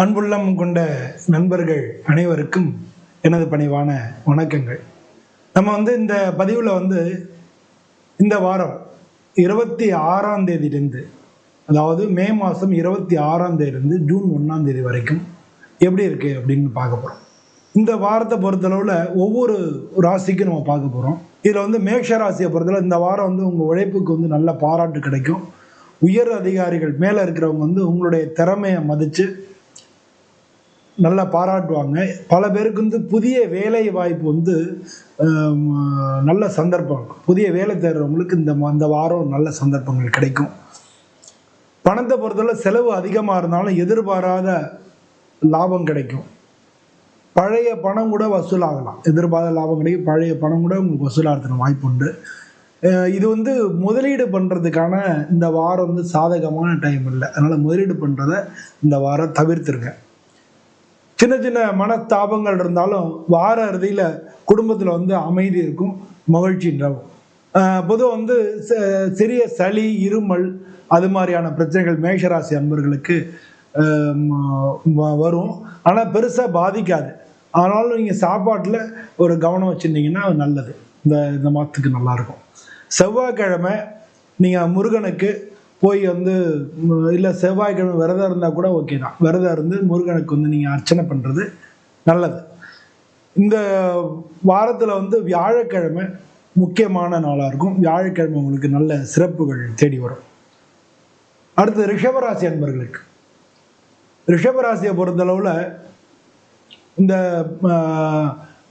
அன்புள்ளம் கொண்ட நண்பர்கள் அனைவருக்கும் எனது பணிவான வணக்கங்கள். நம்ம வந்து இந்த பதிவில் வந்து இந்த வாரம் இருபத்தி ஆறாம் தேதியிலேருந்து அதாவது மே மாதம் இருபத்தி ஆறாம் தேதியிலேருந்து ஜூன் ஒன்றாம் தேதி வரைக்கும் எப்படி இருக்குது அப்படின்னு பார்க்க போகிறோம் இந்த வாரத்தை பொறுத்தளவில் ஒவ்வொரு ராசிக்கும் நம்ம பார்க்க போகிறோம் இதில் வந்து மேஷ ராசியை பொறுத்தளவு இந்த வாரம் வந்து உங்கள் உழைப்புக்கு வந்து நல்ல பாராட்டு கிடைக்கும். உயர் அதிகாரிகள் மேலே இருக்கிறவங்க வந்து உங்களுடைய திறமையை மதித்து நல்லா பாராட்டுவாங்க. பல பேருக்கு வந்து புதிய வேலை வாய்ப்பு வந்து நல்ல சந்தர்ப்பம். புதிய வேலை தேடுறவங்களுக்கு இந்த அந்த வாரம் நல்ல சந்தர்ப்பங்கள் கிடைக்கும். பணத்தை பொறுத்தவரை செலவு அதிகமாக இருந்தாலும் எதிர்பாராத லாபம் கிடைக்கும். பழைய பணம் கூட வசூலாகலாம். எதிர்பாராத லாபம் கிடைக்கும். பழைய பணம் கூட உங்களுக்கு வசூலாகிறதுக்கு வாய்ப்பு உண்டு. இது வந்து முதலீடு பண்ணுறதுக்கான இந்த வாரம் வந்து சாதகமான டைம் இல்லை. அதனால் முதலீடு பண்ணுறத இந்த வாரம் தவிர்த்துருங்க. சின்ன சின்ன மனஸ்தாபங்கள் இருந்தாலும் வார இறுதியில் குடும்பத்தில் வந்து அமைதி இருக்கும் மகிழ்ச்சி நிலவும். பொதுவாக வந்து ச- சிறிய சளி இருமல் அது மாதிரியான பிரச்சனைகள் மேஷராசி அன்பர்களுக்கு வரும். ஆனால் பெருசாக பாதிக்காது. ஆனாலும் நீங்கள் சாப்பாட்டில் ஒரு கவனம் வச்சுருந்தீங்கன்னா அது நல்லது. இந்த இந்த மாதத்துக்கு நல்லாயிருக்கும் செவ்வாய்க்கிழமை நீங்கள் முருகனுக்கு போய் வந்து இல்லை செவ்வாய்க்கிழமை விரதம் இருந்தால் கூட ஓகே தான். விரதம் இருந்து முருகனுக்கு வந்து நீங்கள் அர்ச்சனை பண்ணுறது நல்லது. இந்த வாரத்தில் வந்து வியாழக்கிழமை முக்கியமான நாளாக இருக்கும். வியாழக்கிழமை உங்களுக்கு நல்ல சிறப்புகள் தேடி வரும். அடுத்து ரிஷபராசி அன்பர்களுக்கு. ரிஷபராசியை பொறுத்தளவில் இந்த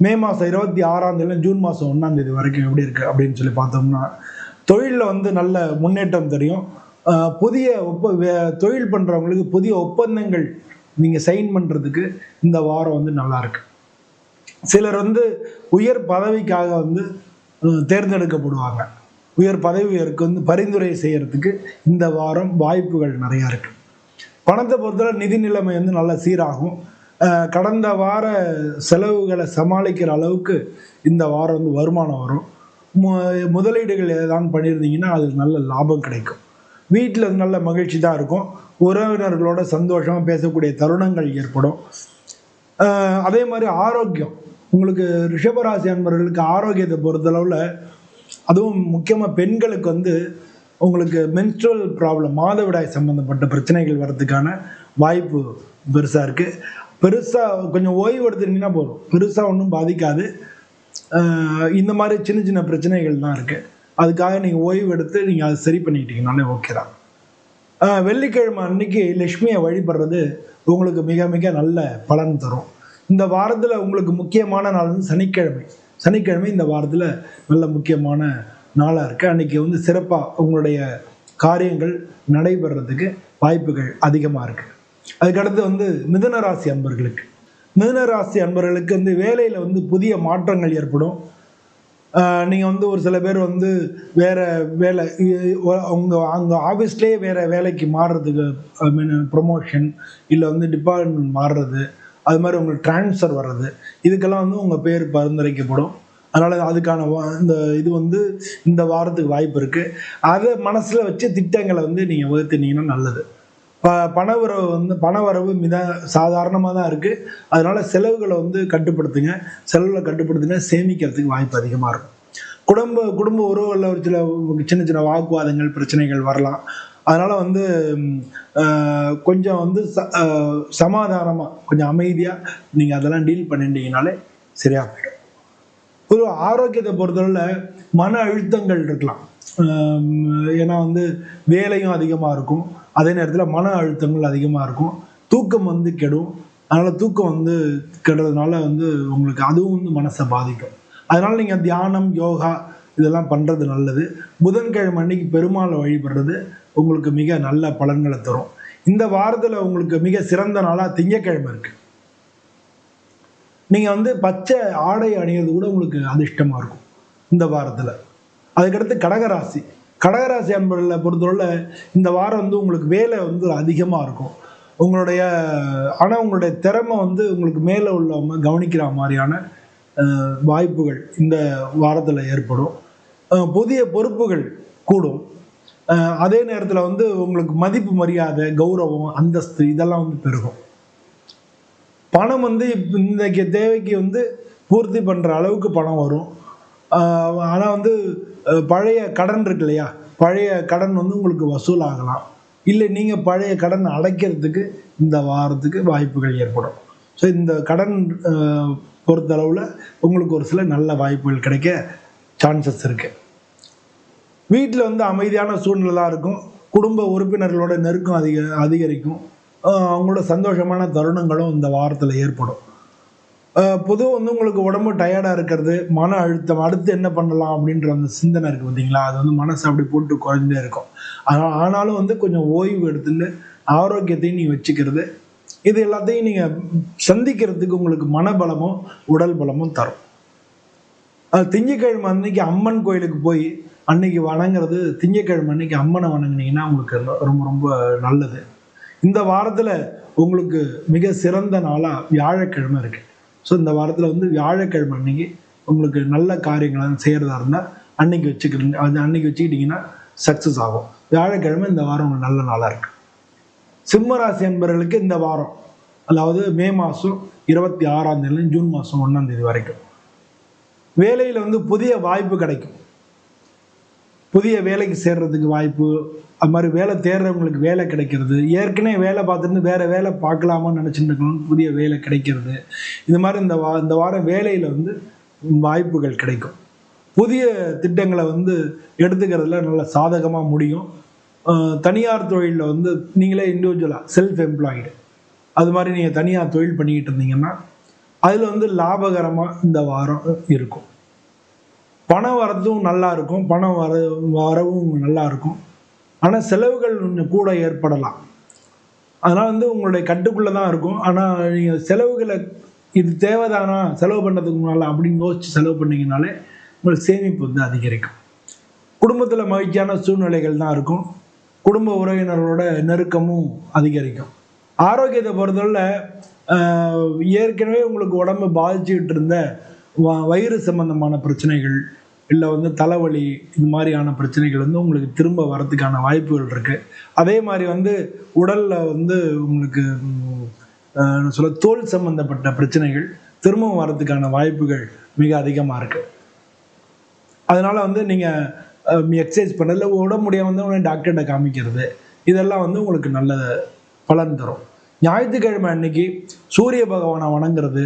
மே மாதம் இருபத்தி ஆறாம் தேதி ஜூன் மாதம் ஒன்றாம் தேதி வரைக்கும் எப்படி இருக்குது அப்படின்னு சொல்லி பார்த்தோம்னா தொழிலில் வந்து நல்ல முன்னேற்றம் தெரியும். புதிய ஒப்ப வே- தொழில் பண்ணுறவங்களுக்கு புதிய ஒப்பந்தங்கள் நீங்கள் சைன் பண்ணுறதுக்கு இந்த வாரம் வந்து நல்லாயிருக்கு சிலர் வந்து உயர் பதவிக்காக வந்து தேர்ந்தெடுக்கப்படுவாங்க. உயர் பதவியருக்கு வந்து பரிந்துரை செய்கிறதுக்கு இந்த வாரம் வாய்ப்புகள் நிறையா இருக்கு. பணத்தை பொறுத்தவரை நிதி நிலைமை வந்து நல்லா சீராகும். கடந்த வார செலவுகளை சமாளிக்கிற அளவுக்கு இந்த வாரம் வந்து வருமானம் வரும். மு- முதலீடுகள் ஏதாவது பண்ணியிருந்தீங்கன்னா அது நல்ல லாபம் கிடைக்கும். வீட்டில் நல்ல மகிழ்ச்சி தான் இருக்கும். உறவினர்களோட சந்தோஷமாக பேசக்கூடிய தருணங்கள் ஏற்படும். அதே மாதிரி ஆரோக்கியம். உங்களுக்கு ரிஷபராசி அன்பர்களுக்கு ஆரோக்கியத்தை பொறுத்தளவில் அதுவும் முக்கியமாக பெண்களுக்கு வந்து உங்களுக்கு மென்ஸ்ட்ரல் ப்ராப்ளம் மாதவிடாய் சம்மந்தப்பட்ட பிரச்சனைகள் வர்றதுக்கான வாய்ப்பு பெருசாக இருக்குது பெருசாக கொஞ்சம் ஓய்வு எடுத்துட்டீங்கன்னா போதும். பெருசாக ஒன்றும் பாதிக்காது. இந்த மாதிரி சின்ன சின்ன பிரச்சனைகள் தான் இருக்குது அதுக்காக நீங்கள் ஓய்வு எடுத்து நீங்கள் அதை சரி பண்ணிக்கிட்டீங்கனாலே ஓகே தான். வெள்ளிக்கிழமை அன்னைக்கு லக்ஷ்மியை வழிபடுறது உங்களுக்கு மிக மிக நல்ல பலன் தரும். இந்த வாரத்தில் உங்களுக்கு முக்கியமான நாள் வந்து சனிக்கிழமை. சனிக்கிழமை இந்த வாரத்தில் நல்ல முக்கியமான நாளாக இருக்குது அன்னைக்கு வந்து சிறப்பாக உங்களுடைய காரியங்கள் நடைபெறதுக்கு வாய்ப்புகள் அதிகமாக இருக்குது அதுக்கடுத்து வந்து மிதுன ராசி அன்பர்களுக்கு. மிதுன ராசி அன்பர்களுக்கு வந்து வேலையில் வந்து புதிய மாற்றங்கள் ஏற்படும். நீங்கள் வந்து ஒரு சில பேர் வந்து வேறு வேலை உங்கள் அங்கே அவங்க ஆஃபீஸ்லேயே வேறு வேலைக்கு மாறுறதுக்கு ஐ மீன் ப்ரொமோஷன் இல்லை வந்து டிபார்ட்மெண்ட் மாறுறது அது மாதிரி உங்களுக்கு ட்ரான்ஸ்ஃபர் வர்றது இதுக்கெல்லாம் வந்து உங்கள் பேர் பரிந்துரைக்கப்படும். அதனால் அதுக்கான வா- இந்த இது வந்து இந்த வாரத்துக்கு வாய்ப்பு இருக்குது அதை மனசில் வச்சு திட்டங்களை வந்து நீங்கள் வகுத்துனீங்கன்னா நல்லது. பணவரவு வந்து பணவரவு மித சாதாரணமாக தான் இருக்குது அதனால் செலவுகளை வந்து கட்டுப்படுத்துங்க. செலவுகளை கட்டுப்படுத்துங்க சேமிக்கிறதுக்கு வாய்ப்பு அதிகமாக இருக்கும். குடும்ப குடும்ப உறவுகளில் ஒரு சில சின்ன சின்ன வாக்குவாதங்கள் பிரச்சனைகள் வரலாம். அதனால் வந்து கொஞ்சம் வந்து ச சமாதானமாக கொஞ்சம் அமைதியாக நீங்கள் அதெல்லாம் டீல் பண்ணிட்டீங்கனாலே சரியாக போயிடும். ஒரு ஆரோக்கியத்தை பொறுத்தளவில் மன அழுத்தங்கள் இருக்கலாம். ஏன்னா வந்து வேலையும் அதிகமாக இருக்கும். அதே நேரத்தில் மன அழுத்தங்கள் அதிகமாக இருக்கும். தூக்கம் வந்து கெடும். அதனால் தூக்கம் வந்து கெடுறதுனால வந்து உங்களுக்கு அதுவும் வந்து மனசை பாதிக்கும். அதனால் நீங்கள் தியானம் யோகா இதெல்லாம் பண்ணுறது நல்லது. புதன்கிழமை அன்னைக்கு பெருமாளை வழிபடுறது உங்களுக்கு மிக நல்ல பலன்களை தரும். இந்த வாரத்தில் உங்களுக்கு மிக சிறந்த நாளாக திங்கக்கிழமை இருக்குது நீங்கள் வந்து பச்சை ஆடை அணியிறது கூட உங்களுக்கு அதிர்ஷ்டமாக இருக்கும். இந்த வாரத்தில். அதுக்கடுத்து கடகராசி. கடகராசி அன்பர்களை பொறுத்தவரை இந்த வாரம் வந்து உங்களுக்கு வேலை வந்து அதிகமாக இருக்கும். உங்களுடைய ஆனால் உங்களுடைய திறமை வந்து உங்களுக்கு மேலே உள்ளவங்க கவனிக்கிற மாதிரியான வாய்ப்புகள் இந்த வாரத்தில் ஏற்படும். புதிய பொறுப்புகள் கூடும். அதே நேரத்தில் வந்து உங்களுக்கு மதிப்பு மரியாதை கௌரவம் அந்தஸ்து இதெல்லாம் வந்து பெருகும். பணம் வந்து இன்றைக்கு தேவைக்கு வந்து பூர்த்தி பண்ணுற அளவுக்கு பணம் வரும். ஆனால் வந்து பழைய கடன் இருக்கு இல்லையா? பழைய கடன் வந்து உங்களுக்கு வசூல் ஆகலாம் இல்லை நீங்கள் பழைய கடன் அடைக்கிறதுக்கு இந்த வாரத்துக்கு வாய்ப்புகள் ஏற்படும். ஸோ இந்த கடன் பொறுத்தளவில் உங்களுக்கு ஒரு சில நல்ல வாய்ப்புகள் கிடைக்க சான்சஸ் இருக்குது வீட்டில் வந்து அமைதியான சூழ்நிலை தான் இருக்கும். குடும்ப உறுப்பினர்களோட நெருக்கம் அதிக அதிகரிக்கும். அவங்களோட சந்தோஷமான தருணங்களும் இந்த வாரத்தில் ஏற்படும். பொதுவாக வந்து உங்களுக்கு உடம்பு டயர்டாக இருக்கிறது மன அழுத்தம் அடுத்து என்ன பண்ணலாம் அப்படின்ற அந்த சிந்தனை இருக்குது பார்த்தீங்களா? அது வந்து மனசு அப்படி போட்டு குறைஞ்சே இருக்கும். ஆனால் ஆனாலும் வந்து கொஞ்சம் ஓய்வு எடுத்துட்டு ஆரோக்கியத்தையும் நீங்கள் வச்சுக்கிறது இது எல்லாத்தையும் நீங்கள் சந்திக்கிறதுக்கு உங்களுக்கு மனபலமும் உடல் பலமும் தரும். திங்கக்கிழமை அன்னைக்கு அம்மன் கோயிலுக்கு போய் அன்னைக்கு வணங்குறது திங்கக்கிழமை அன்னைக்கு அம்மனை வணங்குனீங்கன்னா உங்களுக்கு ரொம்ப ரொம்ப நல்லது. இந்த வாரத்தில் உங்களுக்கு மிக சிறந்த நாளாக வியாழக்கிழமை இருக்குது ஸோ இந்த வாரத்தில் வந்து வியாழக்கிழமை அன்னைக்கு உங்களுக்கு நல்ல காரியங்களை செய்கிறதா இருந்தால் அன்னைக்கு வச்சுக்கிறீங்க அது அன்னைக்கு வச்சுக்கிட்டிங்கன்னா சக்ஸஸ் ஆகும். வியாழக்கிழமை இந்த வாரம் உங்களுக்கு நல்ல நாளாக இருக்கு. சிம்மராசி என்பவர்களுக்கு இந்த வாரம் அதாவது மே மாதம் இருபத்தி ஆறாம் தேதி ஜூன் மாதம் ஒன்றாம் தேதி வரைக்கும் வேலையில் வந்து புதிய வாய்ப்பு கிடைக்கும். புதிய வேலைக்கு சேர்றதுக்கு வாய்ப்பு அது மாதிரி வேலை தேடுறவங்களுக்கு வேலை கிடைக்கிறது. ஏற்கனவே வேலை பார்த்துட்டு வேற வேலை பார்க்கலாமான்னு நினச்சிட்டு இருக்கணும். புதிய வேலை கிடைக்கிறது. இந்த மாதிரி இந்த வா இந்த வாரம் வேலையில் வந்து வாய்ப்புகள் கிடைக்கும். புதிய திட்டங்களை வந்து எடுத்துக்கிறதுல நல்ல சாதகமாக முடியும். தனியார் தொழிலில் வந்து நீங்களே இண்டிவிஜுவலாக செல்ஃப் எம்ப்ளாய்டு அது மாதிரி நீங்கள் தனியார் தொழில் பண்ணிக்கிட்டு இருந்தீங்கன்னா அதில் வந்து லாபகரமாக இந்த வாரம் இருக்கும். பணம் வரதும் நல்லா இருக்கும் பணம் வர வரவும் நல்லா இருக்கும் ஆனால் செலவுகள் கூட ஏற்படலாம். அதனால் வந்து உங்களுடைய கட்டுக்குள்ளே தான் இருக்கும். ஆனால் நீங்கள் செலவுகளை இது தேவைதானா செலவு பண்ணுறதுக்கு முன்னால் அப்படின்னு யோசிச்சு செலவு பண்ணிங்கனாலே உங்களுக்கு சேமிப்பு வந்து அதிகரிக்கும். குடும்பத்தில் மகிழ்ச்சியான சூழ்நிலைகள் தான் இருக்கும். குடும்ப உறவினர்களோட நெருக்கமும் அதிகரிக்கும். ஆரோக்கியத்தை பொறுத்தவரை ஏற்கனவே உங்களுக்கு உடம்பு பாதிச்சுக்கிட்டு இருந்த வயிறு சம்பந்தமான பிரச்சனைகள் இல்லை வந்து தலைவலி இது மாதிரியான பிரச்சனைகள் வந்து உங்களுக்கு திரும்ப வரதுக்கான வாய்ப்புகள் இருக்குது அதே மாதிரி வந்து உடலில் வந்து உங்களுக்கு என்ன சொல்ல தோல் சம்பந்தப்பட்ட பிரச்சனைகள் திரும்பவும் வரதுக்கான வாய்ப்புகள் மிக அதிகமாக இருக்குது அதனால் வந்து நீங்கள் எக்ஸசைஸ் பண்ணல உடம்பு உடம்புடைய வந்து உடனே டாக்டர்கிட்ட காமிக்கிறது இதெல்லாம் வந்து உங்களுக்கு நல்ல பலன் தரும். ஞாயிற்றுக்கிழமை அன்னைக்கு சூரிய பகவானை வணங்குறது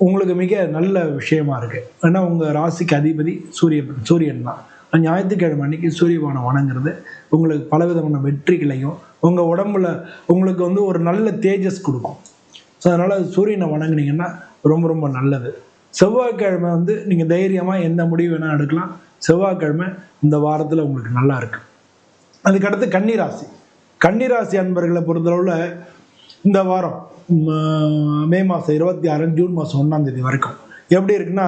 உங்களுக்கு மிக நல்ல விஷயமா இருக்கு. ஏன்னா உங்க ராசிக்கு அதிபதி சூரிய சூரியன் தான். ஞாயிற்றுக்கிழமை அன்னைக்கு சூரியபானை வணங்குறது. உங்களுக்கு பலவிதமான வெற்றிகளையும் உங்க உடம்புல உங்களுக்கு வந்து ஒரு நல்ல தேஜஸ் கொடுக்கும். ஸோ அதனால சூரியனை வணங்குனீங்கன்னா ரொம்ப ரொம்ப நல்லது. செவ்வாய்க்கிழமை வந்து நீங்கள் தைரியமாக எந்த முடிவு வேணால் எடுக்கலாம். செவ்வாய்க்கிழமை இந்த வாரத்தில் உங்களுக்கு நல்லா இருக்கு. அதுக்கடுத்து கன்னிராசி. கன்னிராசி அன்பர்களை பொறுத்தளவில் இந்த வாரம் மே மாதம் இருபத்தி ஆறு ஜூன் மாதம் ஒன்றாம் தேதி வரைக்கும். எப்படி இருக்குன்னா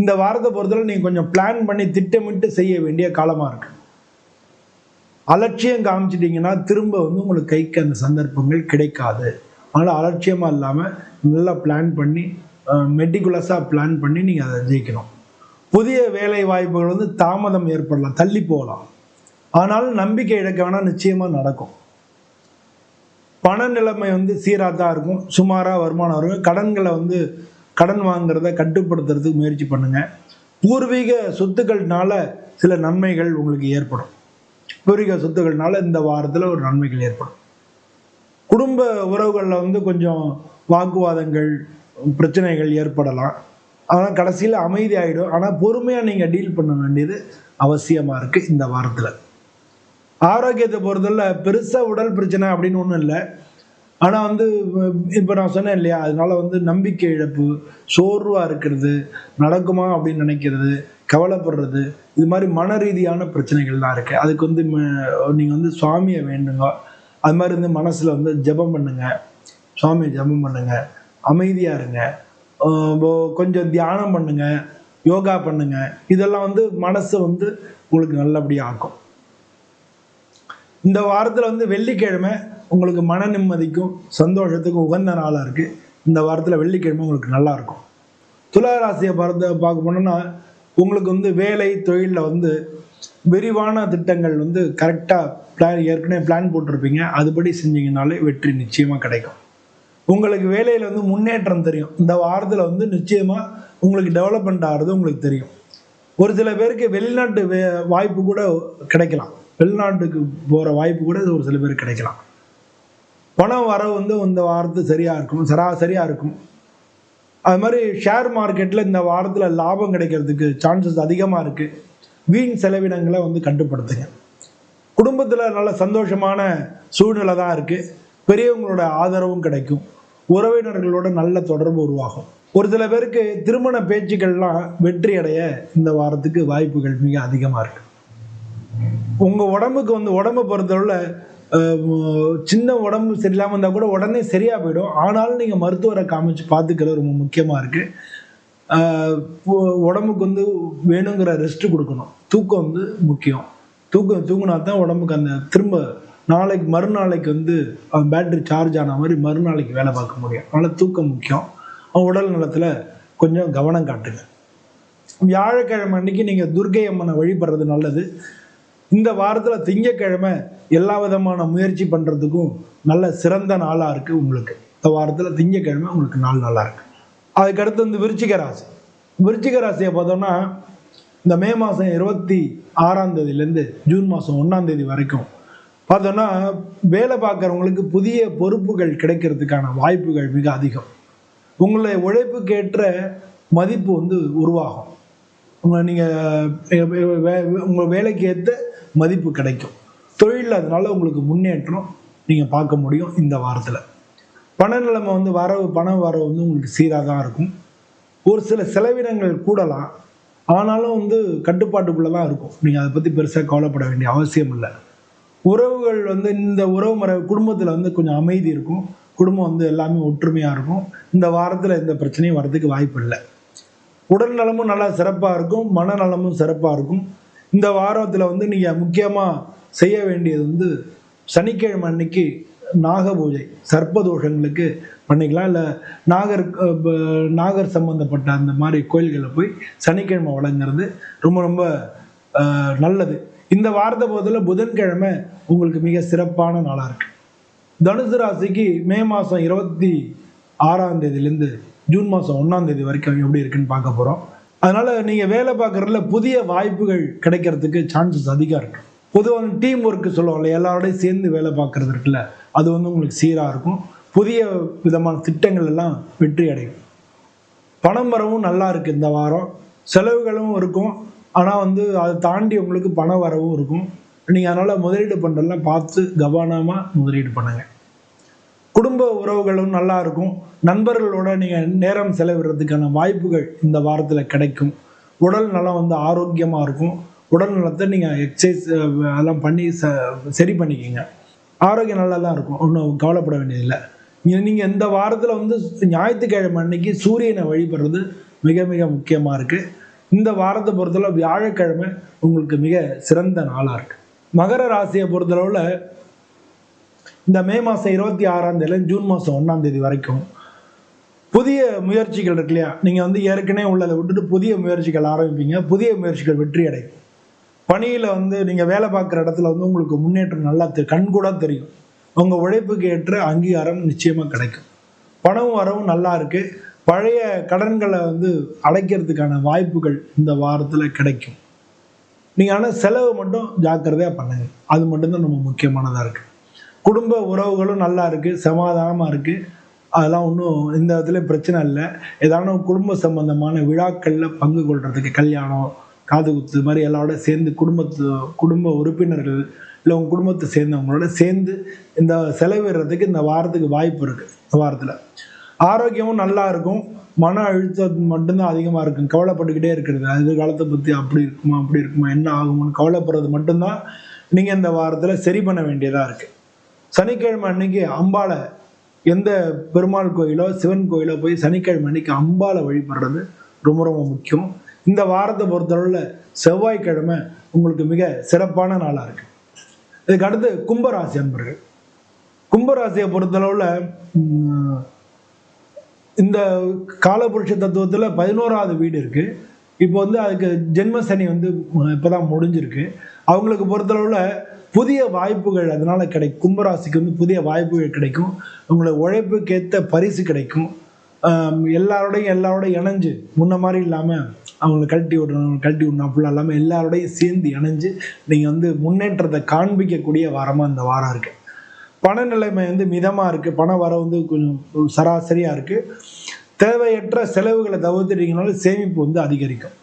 இந்த வாரத்தை பொறுத்தவரை நீங்கள் கொஞ்சம் பிளான் பண்ணி திட்டமிட்டு செய்ய வேண்டிய காலமாக இருக்கு. அலட்சியம் காமிச்சிட்டிங்கன்னா திரும்ப வந்து உங்களுக்கு கைக்கு அந்த சந்தர்ப்பங்கள் கிடைக்காது. அதனால் அலட்சியமாக இல்லாமல் நல்லா பிளான் பண்ணி மெட்டிகுலஸாக பிளான் பண்ணி நீங்கள் அதை ஜெயிக்கணும். புதிய வேலை வாய்ப்புகள் வந்து தாமதம் ஏற்படலாம் தள்ளி போகலாம். ஆனாலும் நம்பிக்கை இழக்க வேணால் நிச்சயமாக நடக்கும். பண நிலைமை வந்து சீராக தான் இருக்கும். சுமாராக வருமானம் வரும். கடன்களை வந்து கடன் வாங்குறத கட்டுப்படுத்துறதுக்கு முயற்சி பண்ணுங்கள் பூர்வீக சொத்துக்கள்னால சில நன்மைகள் உங்களுக்கு ஏற்படும். பூர்வீக சொத்துக்கள்னால இந்த வாரத்தில் ஒரு நன்மைகள் ஏற்படும். குடும்ப உறவுகளில் வந்து கொஞ்சம் வாக்குவாதங்கள் பிரச்சனைகள் ஏற்படலாம். ஆனால் கடைசியில் அமைதி ஆகிடும் ஆனால் பொறுமையாக நீங்கள் டீல் பண்ண வேண்டியது அவசியமாக இருக்குது இந்த வாரத்தில். ஆரோக்கியத்தை பொறுத்தல பெருசாக உடல் பிரச்சனை அப்படின்னு ஒன்றும் இல்லை. ஆனால் வந்து இப்போ நான் சொன்னேன் இல்லையா அதனால வந்து நம்பிக்கை இழப்பு சோர்வாக இருக்கிறது நடக்குமா அப்படின்னு நினைக்கிறது கவலைப்படுறது இது மாதிரி மன ரீதியான பிரச்சனைகள் தான் இருக்குது அதுக்கு வந்து நீங்கள் வந்து சுவாமியை வேண்டுங்க. அது மாதிரி வந்து மனசில் வந்து ஜெபம் பண்ணுங்க. சுவாமியை ஜெபம் பண்ணுங்க. அமைதியாக இருங்க. கொஞ்சம் தியானம் பண்ணுங்க. யோகா பண்ணுங்க. இதெல்லாம் வந்து மனசை வந்து உங்களுக்கு நல்லபடியாக ஆக்கும். இந்த வாரத்தில் வந்து வெள்ளிக்கிழமை உங்களுக்கு மன நிம்மதிக்கும் சந்தோஷத்துக்கும் உகந்த நாளாக இருக்குது இந்த வாரத்தில் வெள்ளிக்கிழமை உங்களுக்கு நல்லாயிருக்கும் இருக்கும். பார்த்து பார்க்க போனோம்னா உங்களுக்கு வந்து வேலை தொழிலில் வந்து விரிவான திட்டங்கள் வந்து கரெக்டாக பிளான் ஏற்கனவே பிளான் போட்டிருப்பீங்க. அதுபடி செஞ்சீங்கனாலே வெற்றி நிச்சயமாக கிடைக்கும். உங்களுக்கு வேலையில் வந்து முன்னேற்றம் தெரியும். இந்த வாரத்தில் வந்து நிச்சயமாக உங்களுக்கு டெவலப்மெண்ட் ஆகிறது உங்களுக்கு தெரியும். ஒரு சில பேருக்கு வெளிநாட்டு வே வாய்ப்பு கூட கிடைக்கலாம். வெளிநாட்டுக்கு போகிற வாய்ப்பு கூட ஒரு சில பேருக்கு கிடைக்கலாம். பணம் வரவு வந்து இந்த வாரத்து சரியாக இருக்கும் சராசரியாக இருக்கும். அது மாதிரி ஷேர் மார்க்கெட்டில் இந்த வாரத்தில் லாபம் கிடைக்கிறதுக்கு சான்சஸ் அதிகமாக இருக்குது வீண் செலவினங்களை வந்து கட்டுப்படுத்துங்க. குடும்பத்தில் நல்ல சந்தோஷமான சூழ்நிலை தான் இருக்குது பெரியவங்களோட ஆதரவும் கிடைக்கும். உறவினர்களோட நல்ல தொடர்பு உருவாகும். ஒரு சில பேருக்கு திருமண பேச்சுக்கள்லாம் வெற்றி அடைய இந்த வாரத்துக்கு வாய்ப்புகள் மிக அதிகமாக இருக்குது உங்கள் உடம்புக்கு வந்து உடம்பை பொறுத்தவரை சின்ன உடம்பு சரியில்லாமல் இருந்தால் கூட உடனே சரியாக போயிடும். ஆனாலும் நீங்கள் மருத்துவரை காமிச்சு பார்த்துக்கிறது ரொம்ப முக்கியமாக இருக்குது உடம்புக்கு வந்து வேணுங்கிற ரெஸ்ட் கொடுக்கணும். தூக்கம் வந்து முக்கியம். தூக்கம் தூங்கினா தான் உடம்புக்கு அந்த திரும்ப நாளைக்கு மறுநாளைக்கு வந்து பேட்டரி சார்ஜ் ஆன மாதிரி மறுநாளைக்கு வேலை பார்க்க முடியும். அதனால் தூக்கம் முக்கியம். உடல் நலத்தில் கொஞ்சம் கவனம் காட்டுங்க. வியாழக்கிழமை அன்னைக்கு நீங்கள் துர்க்கை அம்மனை வழிபடுறது நல்லது. இந்த வாரத்தில் திங்கக்கிழமை எல்லா விதமான முயற்சி பண்ணுறதுக்கும் நல்ல சிறந்த நாளாக இருக்குது உங்களுக்கு. இந்த வாரத்தில் திங்கக்கிழமை உங்களுக்கு நாள் நல்லா இருக்கு. அதுக்கடுத்து வந்து விருச்சிக ராசி. விருச்சிக ராசியை பார்த்தோம்னா இந்த மே மாதம் இருபத்தி ஆறாம் தேதியிலேருந்து ஜூன் மாதம் ஒன்றாம் தேதி வரைக்கும் பார்த்தோன்னா வேலை பார்க்குறவங்களுக்கு புதிய பொறுப்புகள் கிடைக்கிறதுக்கான வாய்ப்புகள் மிக அதிகம். உங்களுடைய உழைப்புக்கேற்ற மதிப்பு வந்து உருவாகும். உங்களை நீங்கள் உங்கள் வேலைக்கு ஏற்ற மதிப்பு கிடைக்கும். தொழில் அதனால உங்களுக்கு முன்னேற்றம் நீங்கள் பார்க்க முடியும் இந்த வாரத்தில். பண நிலைமை வந்து வரவு பண வரவு வந்து உங்களுக்கு சீராக தான் இருக்கும். ஒரு சில செலவினங்கள் கூடலாம். ஆனாலும் வந்து கட்டுப்பாட்டுக்குள்ளே தான் இருக்கும். நீங்கள் அதை பற்றி பெருசாக கவலைப்பட வேண்டிய அவசியம் இல்லை. உறவுகள் வந்து இந்த உறவு முறை குடும்பத்தில் வந்து கொஞ்சம் அமைதி இருக்கும். குடும்பம் வந்து எல்லாமே ஒற்றுமையாக இருக்கும். இந்த வாரத்தில் எந்த பிரச்சனையும் வரதுக்கு வாய்ப்பு இல்லை. உடல் நலமும் நல்லா சிறப்பாக இருக்கும் மனநலமும் சிறப்பாக இருக்கும். இந்த வாரத்தில் வந்து நீங்கள் முக்கியமாக செய்ய வேண்டியது வந்து சனிக்கிழமை அன்னைக்கு நாக பூஜை சர்ப்பதோஷங்களுக்கு பண்ணிக்கலாம். இல்லை நாகர் நாகர் சம்பந்தப்பட்ட அந்த மாதிரி கோயில்களில் போய் சனிக்கிழமை வழங்குறது ரொம்ப ரொம்ப நல்லது. இந்த வாரத்தை பொறுத்தவரை புதன்கிழமை உங்களுக்கு மிக சிறப்பான நாளாக இருக்குது தனுசு ராசிக்கு மே மாதம் இருபத்தி ஆறாம் தேதியிலேருந்து ஜூன் மாதம் ஒன்றாம் தேதி வரைக்கும் எப்படி இருக்குன்னு பார்க்க போகிறோம் அதனால் நீங்கள் வேலை பார்க்குறதுல புதிய வாய்ப்புகள் கிடைக்கிறதுக்கு சான்சஸ் அதிகம். இருக்கும் பொதுவாக டீம் ஒர்க்கு சொல்லுவோம்ல எல்லாரோடையும் சேர்ந்து வேலை பார்க்குறது இருக்குல்ல அது வந்து உங்களுக்கு சீராக இருக்கும். புதிய விதமான திட்டங்கள் எல்லாம் வெற்றி அடையும். பணம் வரவும் நல்லா இருக்குது இந்த வாரம். செலவுகளும் இருக்கும். ஆனால் வந்து அதை தாண்டி உங்களுக்கு பண வரவும் இருக்கும். நீங்கள் அதனால் முதலீடு பண்ணுறதெல்லாம் பார்த்து கவனமாக முதலீடு பண்ணுங்கள் குடும்ப உறவுகளும் நல்லா இருக்கும். நண்பர்களோட நீங்கள் நேரம் செலவிடுறதுக்கான வாய்ப்புகள் இந்த வாரத்தில் கிடைக்கும். உடல் நலம் வந்து ஆரோக்கியமாக இருக்கும். உடல் நலத்தை நீங்கள் எக்ஸசைஸ் அதெல்லாம் பண்ணி ச சரி பண்ணிக்கிங்க. ஆரோக்கியம் நல்லா தான் இருக்கும். ஒன்றும் கவலைப்பட வேண்டியதில்லை. நீங்கள் இந்த வாரத்தில் வந்து ஞாயிற்றுக்கிழமை அன்னைக்கு சூரியனை வழிபடுறது மிக மிக முக்கியமாக இருக்குது இந்த வாரத்தை பொறுத்தளவு வியாழக்கிழமை உங்களுக்கு மிக சிறந்த நாளாக இருக்குது மகர ராசியை பொறுத்தளவில் இந்த மே மாதம் இருபத்தி ஆறாம் தேதியில ஜூன் மாதம் ஒன்றாம் தேதி வரைக்கும் புதிய முயற்சிகள் இருக்கு இல்லையா? நீங்கள் வந்து ஏற்கனவே உள்ளதை விட்டுட்டு புதிய முயற்சிகள் ஆரம்பிப்பீங்க. புதிய முயற்சிகள் வெற்றி அடையும். பணியில் வந்து நீங்கள் வேலை பார்க்குற இடத்துல வந்து உங்களுக்கு முன்னேற்றம் நல்லா தெ கண்கூட தெரியும். உங்கள் உழைப்புக்கு ஏற்ற அங்கீகாரம் நிச்சயமாக கிடைக்கும். பணம் வரவும் நல்லா இருக்கு. பழைய கடன்களை வந்து அடைக்கிறதுக்கான வாய்ப்புகள் இந்த வாரத்தில் கிடைக்கும். நீங்கள் ஆனால் செலவு மட்டும் ஜாக்கிரதையாக பண்ணுங்க. அது மட்டும்தான் நம்ம முக்கியமானதாக இருக்குது குடும்ப உறவுகளும் நல்லா இருக்குது சமாதானமாக இருக்குது அதெல்லாம் ஒன்றும் இந்த இடத்துல பிரச்சனை இல்லை. ஏதாவது குடும்ப சம்பந்தமான விழாக்களில் பங்கு கொள்றதுக்கு கல்யாணம் காது குத்து மாதிரி எல்லாரோட சேர்ந்து குடும்பத்து குடும்ப உறுப்பினர்கள் இல்லை உங்கள் குடும்பத்தை சேர்ந்தவங்களோட சேர்ந்து இந்த செலவிடுறதுக்கு இந்த வாரத்துக்கு வாய்ப்பு இருக்குது இந்த வாரத்தில். ஆரோக்கியமும் நல்லா இருக்கும். மன அழுத்தம் மட்டும்தான் அதிகமாக இருக்கும். கவலைப்பட்டுக்கிட்டே இருக்கிறது. எதிர்காலத்தை பற்றி அப்படி இருக்குமா அப்படி இருக்குமா என்ன ஆகும்னு கவலைப்படுறது மட்டும்தான் நீங்கள் இந்த வாரத்தில் சரி பண்ண வேண்டியதாக இருக்குது சனிக்கிழமை அன்னைக்கு அம்பாளை எந்த பெருமாள் கோயிலோ சிவன் கோயிலோ போய் சனிக்கிழமை அன்னைக்கு அம்பாளை வழிபடுறது ரொம்ப ரொம்ப முக்கியம். இந்த வாரத்தை பொறுத்தளவில் செவ்வாய்க்கிழமை உங்களுக்கு மிக சிறப்பான நாளாக இருக்கு. இதுக்கு அடுத்து கும்பராசி அன்பர்கள். கும்பராசியை பொறுத்தளவில் இந்த காலபுருஷ தத்துவத்தில் பதினோராவது வீடு இருக்குது இப்போ வந்து அதுக்கு ஜென்ம சனி வந்து இப்போ தான் முடிஞ்சிருக்கு. அவங்களுக்கு பொறுத்தளவில் புதிய வாய்ப்புகள் அதனால் கிடைக்கும் கும்பராசிக்கு வந்து புதிய வாய்ப்புகள் கிடைக்கும். உங்களை உழைப்புக்கேற்ற பரிசு கிடைக்கும். எல்லாரோடையும் எல்லாரோடையும் இணைஞ்சு முன்ன மாதிரி இல்லாமல் அவங்களை கழட்டி விடணும் கழட்டி விடணும் அப்படிலாம் இல்லாமல் எல்லாரோடையும் சேர்ந்து இணைஞ்சு நீங்கள் வந்து முன்னேற்றத்தை காண்பிக்கக்கூடிய வாரமாக இந்த வாரம் இருக்குது பண நிலைமை வந்து மிதமாக இருக்குது பண வர வந்து கொஞ்சம் சராசரியாக இருக்குது தேவையற்ற செலவுகளை தவிர்த்துட்டீங்கனாலும் சேமிப்பு வந்து அதிகரிக்கும்.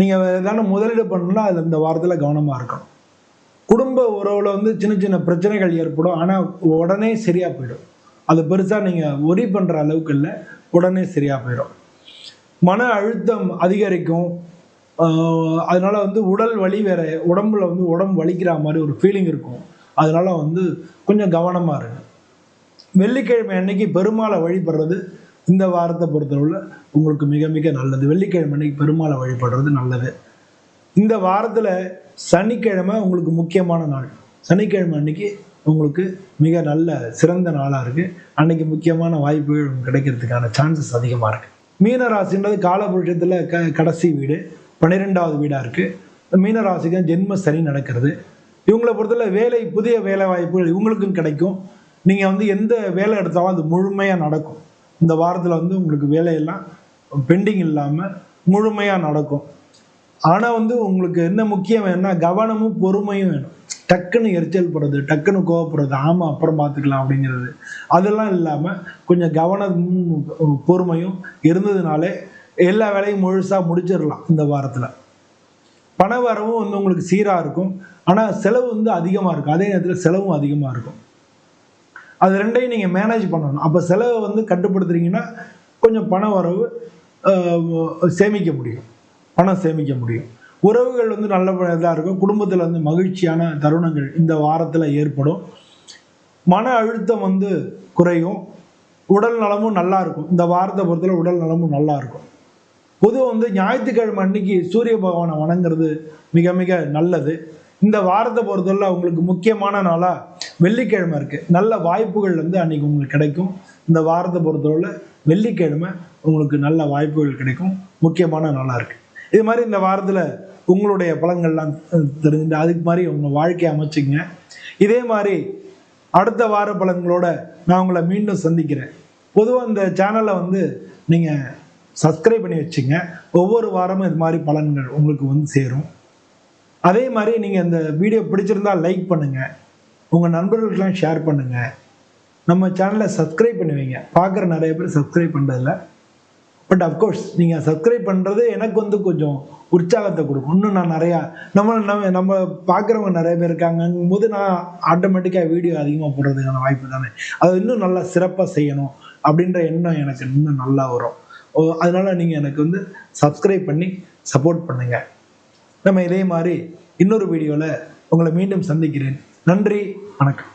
நீங்கள் ஏதான முதலீடு பண்ணணும்னா அது இந்த வாரத்தில் கவனமாக இருக்கணும். குடும்ப உறவில் வந்து சின்ன சின்ன பிரச்சனைகள் ஏற்படும். ஆனால் உடனே சரியாக போயிடும். அது பெருசாக நீங்கள் ஒரி பண்ணுற அளவுக்கு இல்லை. உடனே சரியாக போயிடும். மன அழுத்தம் அதிகரிக்கும். அதனால் வந்து உடல் வலி வேற உடம்புல வந்து உடம்பு வலிக்கிற மாதிரி ஒரு ஃபீலிங் இருக்கும். அதனால் வந்து கொஞ்சம் கவனமாக இருங்க. வெள்ளிக்கிழமை அன்னைக்கு பெருமாளை வழிபடுறது இந்த வாரத்தை பொறுத்தளவில் உங்களுக்கு மிக மிக நல்லது. வெள்ளிக்கிழமை அன்னைக்கு பெருமாளை வழிபடுறது நல்லது. இந்த வாரத்தில் சனிக்கிழமை உங்களுக்கு முக்கியமான நாள். சனிக்கிழமை அன்னைக்கு உங்களுக்கு மிக நல்ல சிறந்த நாளாக இருக்குது அன்னைக்கு முக்கியமான வாய்ப்புகள் கிடைக்கிறதுக்கான சான்சஸ் அதிகமாக இருக்குது மீனராசின்றது காலபுருஷத்தில் க கடைசி வீடு. பன்னிரெண்டாவது வீடாக இருக்குது மீனராசிக்கு தான் ஜென்ம சனி நடக்கிறது. இவங்களை பொறுத்தவரை வேலை புதிய வேலை வாய்ப்புகள் இவங்களுக்கும் கிடைக்கும். நீங்கள் வந்து எந்த வேலை எடுத்தாலும் அது முழுமையாக நடக்கும். இந்த வாரத்தில் வந்து உங்களுக்கு வேலையெல்லாம் பெண்டிங் இல்லாமல் முழுமையாக நடக்கும். ஆனால் வந்து உங்களுக்கு என்ன முக்கியம் வேணும்னா கவனமும் பொறுமையும் வேணும். டக்குன்னு எரிச்சல் படுறது டக்குன்னு கோவப்படுறது ஆமாம் அப்புறம் பார்த்துக்கலாம் அப்படிங்கிறது. அதெல்லாம் இல்லாமல் கொஞ்சம் கவனமும் பொறுமையும் இருந்ததுனாலே எல்லா வேலையும் முழுசாக முடிச்சிடலாம் இந்த வாரத்தில். பண வரவும் வந்து உங்களுக்கு சீராக இருக்கும். ஆனால் செலவு வந்து அதிகமாக இருக்கும். அதே நேரத்தில் செலவும் அதிகமாக இருக்கும். அது ரெண்டையும் நீங்கள் மேனேஜ் பண்ணணும். அப்போ செலவை வந்து கட்டுப்படுத்துறீங்கன்னா கொஞ்சம் பண வரவு சேமிக்க முடியும். பணம் சேமிக்க முடியும். உறவுகள் வந்து நல்ல இதாக இருக்கும். குடும்பத்தில் வந்து மகிழ்ச்சியான தருணங்கள் இந்த வாரத்தில் ஏற்படும். மன அழுத்தம் வந்து குறையும். உடல் நலமும் நல்லா இருக்கும். இந்த வாரத்தை பொறுத்தவரை உடல் நலமும் நல்லா இருக்கும். பொதுவாக வந்து ஞாயிற்றுக்கிழமை அன்னைக்கு சூரிய பகவானை வணங்குறது மிக மிக நல்லது. இந்த வாரத்தை பொறுத்தவரை உங்களுக்கு முக்கியமான நாளாக வெள்ளிக்கிழமை இருக்குது நல்ல வாய்ப்புகள் வந்து அன்றைக்கி உங்களுக்கு கிடைக்கும். இந்த வாரத்தை பொறுத்தவரை வெள்ளிக்கிழமை உங்களுக்கு நல்ல வாய்ப்புகள் கிடைக்கும். முக்கியமான நாளாக இருக்குது இது மாதிரி இந்த வாரத்தில் உங்களுடைய பலன்கள்லாம் தெரிஞ்சு அதுக்கு மாதிரி உங்கள் வாழ்க்கையை அமைச்சிங்க இதே மாதிரி அடுத்த வார பலன்களோட நான் உங்களை மீண்டும் சந்திக்கிறேன். பொதுவாக இந்த சேனலை வந்து நீங்கள் சப்ஸ்கிரைப் பண்ணி வச்சுங்க. ஒவ்வொரு வாரமும் இது மாதிரி பலன்கள் உங்களுக்கு வந்து சேரும். அதே மாதிரி நீங்கள் இந்த வீடியோ பிடிச்சிருந்தா லைக் பண்ணுங்கள் உங்கள் நண்பர்களுக்கெல்லாம் ஷேர் பண்ணுங்கள் நம்ம சேனலை சப்ஸ்கிரைப் பண்ணுவீங்க. பார்க்குற நிறைய பேர் சப்ஸ்கிரைப் பண்ணுறதில்ல பட் அஃப்கோர்ஸ் நீங்கள் சப்ஸ்கிரைப் பண்ணுறது எனக்கு வந்து கொஞ்சம் உற்சாகத்தை கொடுக்கும். இன்னும் நான் நிறையா நம்ம நம்ம நம்ம பார்க்குறவங்க நிறைய பேர் இருக்காங்கங்கும் போது நான் ஆட்டோமேட்டிக்காக வீடியோ அதிகமாக போடுறதுக்கான வாய்ப்பு தானே. அது இன்னும் நல்லா சிறப்பாக செய்யணும் அப்படின்ற எண்ணம் எனக்கு இன்னும் நல்லா வரும். ஓ, நீங்கள் எனக்கு வந்து சப்ஸ்கிரைப் பண்ணி சப்போர்ட் பண்ணுங்கள் நம்ம இதே மாதிரி இன்னொரு வீடியோவில் உங்களை மீண்டும் சந்திக்கிறேன். நன்றி வணக்கம்.